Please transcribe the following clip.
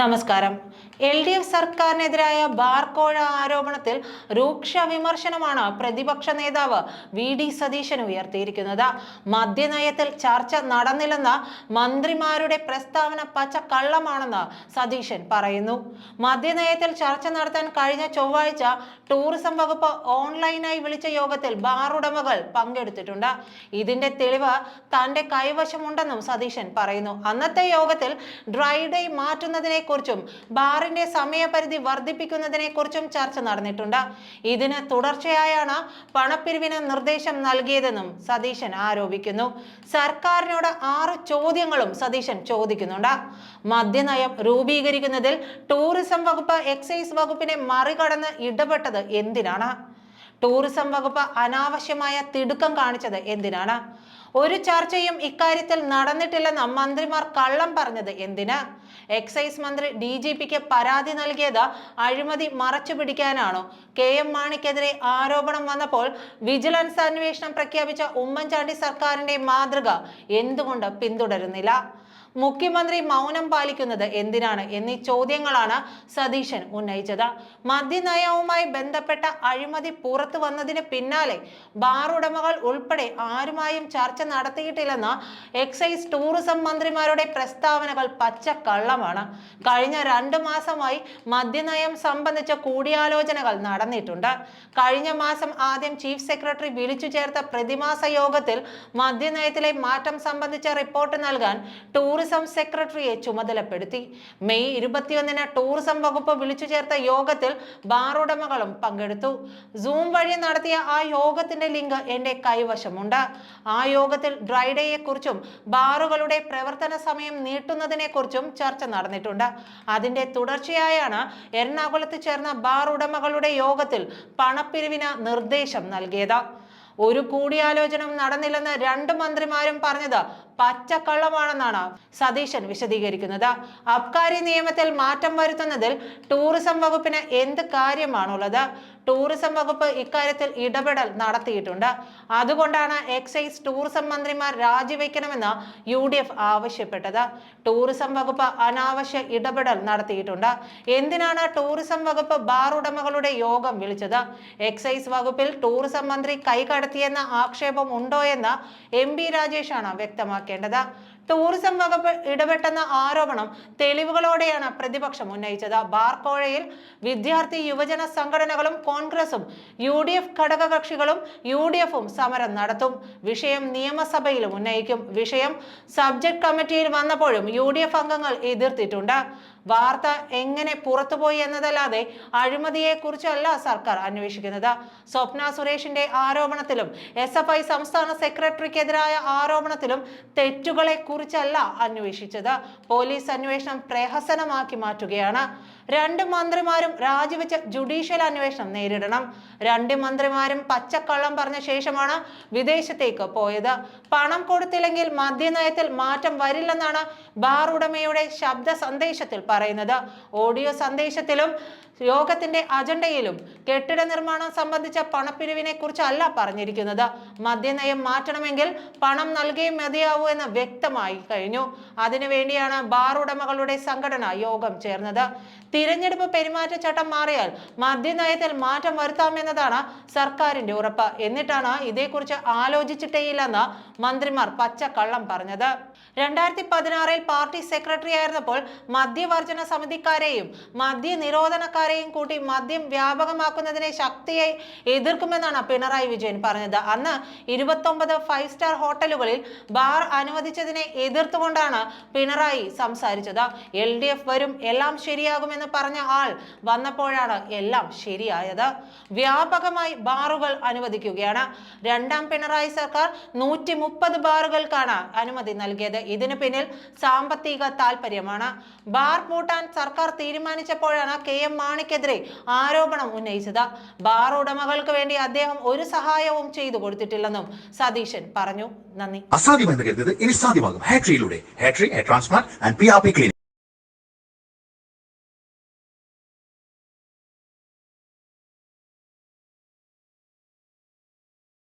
നമസ്കാരം. L D F സർക്കാരിനെതിരായ ബാർക്കോഴ ആരോപണത്തിൽ രൂക്ഷ വിമർശനമാണ് പ്രതിപക്ഷ നേതാവ് വി ഡി സതീശൻ ഉയർത്തിയിരിക്കുന്നത്. മദ്യനയത്തിൽ ചർച്ച നടന്നില്ലെന്ന മന്ത്രിമാരുടെ പ്രസ്താവന പച്ച കള്ളമാണെന്ന് സതീശൻ പറയുന്നു. മദ്യനയത്തിൽ ചർച്ച നടത്താൻ കഴിഞ്ഞ ചൊവ്വാഴ്ച ടൂറിസം വകുപ്പ് ഓൺലൈനായി വിളിച്ച യോഗത്തിൽ ബാർ ഉടമകൾ പങ്കെടുത്തിട്ടുണ്ട്. ഇതിന്റെ തെളിവ് തന്റെ കൈവശമുണ്ടെന്നും സതീശൻ പറയുന്നു. അന്നത്തെ യോഗത്തിൽ ഡ്രൈഡേ മാറ്റുന്നതിനെ കുറിച്ചും ബാറിന്റെ സമയപരിധി വർദ്ധിപ്പിക്കുന്നതിനെ കുറിച്ചും ചർച്ച നടന്നിട്ടുണ്ട്. ഇതിന് തുടർച്ചയായാണ് പണപ്പിരിവിന് നിർദ്ദേശം നൽകിയതെന്നും സതീശൻ ആരോപിക്കുന്നു. സർക്കാരിനോട് ആറ് ചോദ്യങ്ങളും സതീശൻ ചോദിക്കുന്നുണ്ട്. മദ്യനയം രൂപീകരിക്കുന്നതിൽ ടൂറിസം വകുപ്പ് എക്സൈസ് വകുപ്പിനെ മറികടന്ന് ഇടപെട്ടത് എന്തിനാണ്? ടൂറിസം വകുപ്പ് അനാവശ്യമായ തിടുക്കം കാണിച്ചത് എന്തിനാണ്? ഒരു ചർച്ചയും ഇക്കാര്യത്തിൽ നടന്നിട്ടില്ലെന്ന മന്ത്രിമാർ കള്ളം പറഞ്ഞത് എന്തിന്? എക്സൈസ് മന്ത്രി ഡി ജി പിക്ക് പരാതി നൽകിയത് അഴിമതി മറച്ചു പിടിക്കാനാണോ? കെ എം മാണിക്കെതിരെ ആരോപണം വന്നപ്പോൾ വിജിലൻസ് അന്വേഷണം പ്രഖ്യാപിച്ച ഉമ്മൻചാണ്ടി സർക്കാരിന്റെ മാതൃക എന്തുകൊണ്ട് പിന്തുടരുന്നില്ല? മുഖ്യമന്ത്രി മൗനം പാലിക്കുന്നത് എന്തിനാണ് എന്നീ ചോദ്യങ്ങളാണ് സതീശൻ ഉന്നയിച്ചത്. മദ്യനയവുമായി ബന്ധപ്പെട്ട അഴിമതി പുറത്തു വന്നതിന് പിന്നാലെ ബാർ ഉടമകൾ ഉൾപ്പെടെ ആരുമായും ചർച്ച നടത്തിയിട്ടില്ലെന്ന എക്സൈസ് ടൂറിസം മന്ത്രിമാരുടെ പ്രസ്താവനകൾ പച്ചക്കള്ളമാണ്. കഴിഞ്ഞ രണ്ടു മാസമായി മദ്യനയം സംബന്ധിച്ച കൂടിയാലോചനകൾ നടന്നിട്ടുണ്ട്. കഴിഞ്ഞ മാസം ആദ്യം ചീഫ് സെക്രട്ടറി വിളിച്ചു ചേർത്ത പ്രതിമാസ യോഗത്തിൽ മദ്യനയത്തിലെ മാറ്റം സംബന്ധിച്ച റിപ്പോർട്ട് നൽകാൻ ടൂറിസം സെക്രട്ടറിയെ ചുമതലപ്പെടുത്തി. മെയ് ഇരുപത്തിയൊന്നിന് ടൂറിസം വകുപ്പ് വിളിച്ചു ചേർത്ത യോഗത്തിൽ ബാർ ഉടമകളും പങ്കെടുത്തു. സൂം വഴി നടത്തിയ ആ യോഗത്തിന്റെ ലിങ്ക് എന്റെ കൈവശമുണ്ട്. ആ യോഗത്തിൽ ഡ്രൈഡേയെ കുറിച്ചും ബാറുകളുടെ പ്രവർത്തന സമയം നീട്ടുന്നതിനെ കുറിച്ചും ചർച്ച നടന്നിട്ടുണ്ട്. അതിന്റെ തുടർച്ചയായാണ് എറണാകുളത്ത് ചേർന്ന ബാർ ഉടമകളുടെ യോഗത്തിൽ പണപ്പിരിവിന് നിർദ്ദേശം നൽകിയത്. ഒരു കൂടിയാലോചന നടന്നില്ലെന്ന് രണ്ട് മന്ത്രിമാരും പറഞ്ഞത് പച്ചക്കള്ളമാണെന്നാണ് സതീശൻ വിശദീകരിക്കുന്നത്. അബ്കാരി നിയമത്തിൽ മാറ്റം വരുത്തുന്നതിൽ ടൂറിസം വകുപ്പിന് എന്ത് കാര്യമാണുള്ളത്? ടൂറിസം വകുപ്പ് ഇക്കാര്യത്തിൽ ഇടപെടൽ നടത്തിയിട്ടുണ്ട്. അതുകൊണ്ടാണ് എക്സൈസ് ടൂറിസം മന്ത്രിമാർ രാജിവെക്കണമെന്ന് യു ഡി എഫ് ആവശ്യപ്പെട്ടത്. ടൂറിസം വകുപ്പ് അനാവശ്യ ഇടപെടൽ നടത്തിയിട്ടുണ്ട്. എന്തിനാണ് ടൂറിസം വകുപ്പ് ബാർ ഉടമകളുടെ യോഗം വിളിച്ചത്? എക്സൈസ് വകുപ്പിൽ ടൂറിസം മന്ത്രി കൈകടത്തിയെന്ന ആക്ഷേപം ഉണ്ടോ എന്ന് എം ബി രാജേഷാണ് വ്യക്തമാക്കേണ്ടത്. ടൂറിസം വകുപ്പ് ഇടപെട്ടെന്ന ആരോപണം തെളിവുകളോടെയാണ് പ്രതിപക്ഷം ഉന്നയിച്ചത്. ബാർക്കോഴയിൽ വിദ്യാർത്ഥി യുവജന സംഘടനകളും കോൺഗ്രസും യു ഡി എഫ് ഘടകകക്ഷികളും യു ഡി എഫും സമരം നടത്തും. വിഷയം നിയമസഭയിലും ഉന്നയിക്കും. വിഷയം സബ്ജക്ട് കമ്മിറ്റിയിൽ വന്നപ്പോഴും യു ഡി എഫ് അംഗങ്ങൾ എതിർത്തിട്ടുണ്ട്. വാർത്ത എങ്ങനെ പുറത്തുപോയി എന്നതല്ലാതെ അഴിമതിയെ കുറിച്ചല്ല സർക്കാർ അന്വേഷിക്കുന്നത്. സ്വപ്ന സുരേഷിന്റെ ആരോപണത്തിലും എസ് എഫ് ഐ സംസ്ഥാന സെക്രട്ടറിക്കെതിരായ ആരോപണത്തിലും തെറ്റുകളെ കുറിച്ചല്ല അന്വേഷിച്ചത്. പോലീസ് അന്വേഷണം പ്രഹസനമാക്കി മാറ്റുകയാണ്. രണ്ട് മന്ത്രിമാരും രാജിവെച്ച ജുഡീഷ്യൽ അന്വേഷണം നേരിടണം. രണ്ട് മന്ത്രിമാരും പച്ചക്കള്ളം പറഞ്ഞ ശേഷമാണ് വിദേശത്തേക്ക് പോയത്. പണം കൊടുത്തില്ലെങ്കിൽ മദ്യനയത്തിൽ മാറ്റം വരില്ലെന്നാണ് ബാർ ഉടമയുടെ ശബ്ദ സന്ദേശത്തിൽ പറയുന്നത്. ഓഡിയോ സന്ദേശത്തിലും യോഗത്തിന്റെ അജണ്ടയിലും കെട്ടിട നിർമ്മാണം സംബന്ധിച്ച പണപ്പിരിവിനെ കുറിച്ചല്ല പറഞ്ഞിരിക്കുന്നത്. മദ്യനയം മാറ്റണമെങ്കിൽ പണം നൽകിയേ മതിയാവൂ എന്ന് വ്യക്തമായി കഴിഞ്ഞു. അതിനുവേണ്ടിയാണ് ബാർ ഉടമകളുടെ സംഘടന യോഗം ചേർന്നത്. തിരഞ്ഞെടുപ്പ് പെരുമാറ്റച്ചട്ടം മാറിയാൽ മദ്യനയത്തിൽ മാറ്റം വരുത്താമെന്നതാണ് സർക്കാരിന്റെ ഉറപ്പ്. എന്നിട്ടാണ് ഇതേക്കുറിച്ച് ആലോചിച്ചിട്ടേയില്ലെന്ന് മന്ത്രിമാർ പച്ചക്കള്ളം പറഞ്ഞത്. രണ്ടായിരത്തി പതിനാറിൽ പാർട്ടി സെക്രട്ടറി ആയിരുന്നപ്പോൾ മദ്യവർജന സമിതിക്കാരെയും മദ്യ നിരോധനക്കാരെയും കൂട്ടി മദ്യം വ്യാപകമാക്കുന്നതിനെ ശക്തിയായി എതിർക്കുമെന്നാണ് പിണറായി വിജയൻ പറഞ്ഞത്. അന്ന് ഇരുപത്തൊമ്പത് ഫൈവ് സ്റ്റാർ ഹോട്ടലുകളിൽ ബാർ അനുവദിച്ചതിനെ എതിർത്തുകൊണ്ടാണ് പിണറായി സംസാരിച്ചത്. എൽ ഡി എഫ് വരും എല്ലാം ശരിയാകുമെന്ന് പറഞ്ഞ ആൾ വന്നപ്പോഴാണ് എല്ലാം ശരിയായത്. വ്യാപകമായി ബാറുകൾ അനുവദിക്കുകയാണ്. രണ്ടാം പിണറായി സർക്കാർ നൂറ്റി മുപ്പത് ബാറുകൾക്കാണ് അനുമതി നൽകിയത്. ഇതിനു പിന്നിൽ സാമ്പത്തിക താല്പര്യമാണ് ബാർ പൂട്ടാൻ സർക്കാർ തീരുമാനിച്ചപ്പോഴാണ് കെ എം മാണിക്കെതിരെ ആരോപണം ഉന്നയിച്ചത്. ബാർ ഉടമകൾക്ക് വേണ്ടി അദ്ദേഹം ഒരു സഹായവും ചെയ്തു കൊടുത്തിട്ടില്ലെന്നും സതീശൻ പറഞ്ഞു. നന്ദി. അസാധ്യമെന്ന് കരുതത് ഇനി സാധ്യമാകും. ആൻഡ്